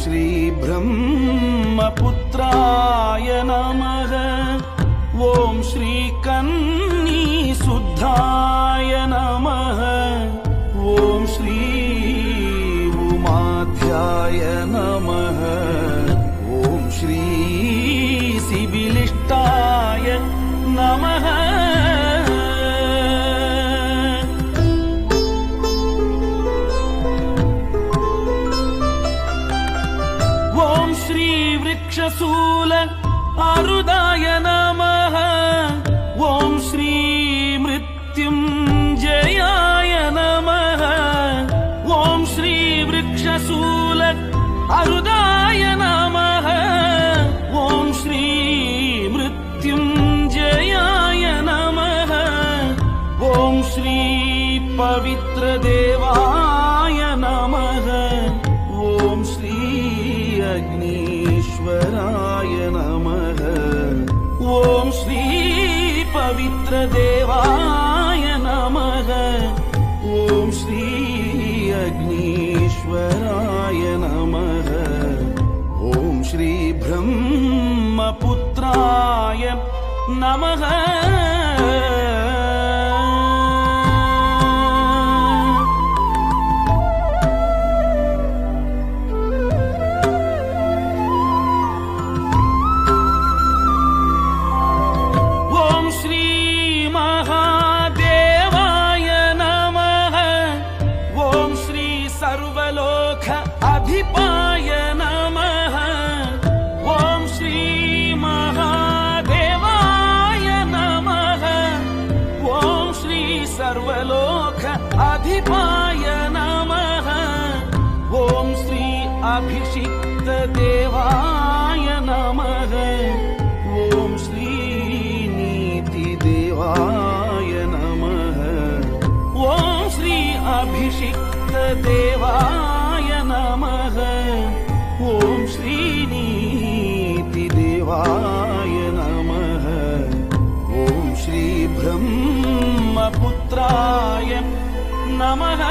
श्रीब्रह्मपुत्राय नमः। ॐ श्रीकन्नीशुद्धाय नमः। ॐ श्री उमाध्याय नमः शिबिलिष्टाय नमः ॐ श्रीवृक्षशूल अरुदाय नमः ॐ श्री मृत्युञ्जयाय नमः ॐ श्रीवृक्षशूल अरुदाय नमः पवित्रदेवाय नमः। ॐ श्री अग्नीश्वराय नमः। ॐ श्री पवित्रदेवाय नमः। ॐ श्री अग्नीश्वराय नमः। ॐ श्री ब्रह्मपुत्राय नमः सर्वलोक अधिपाय नमः ॐ श्री महादेवाय नमः। ॐ श्री सर्वलोक अधिपाय नमः ॐ श्री अभिषिक्त अभिषिक्त देवाय नमः। ॐ श्री नीतिदेवाय नमः। ॐ श्री ब्रह्मपुत्राय नमः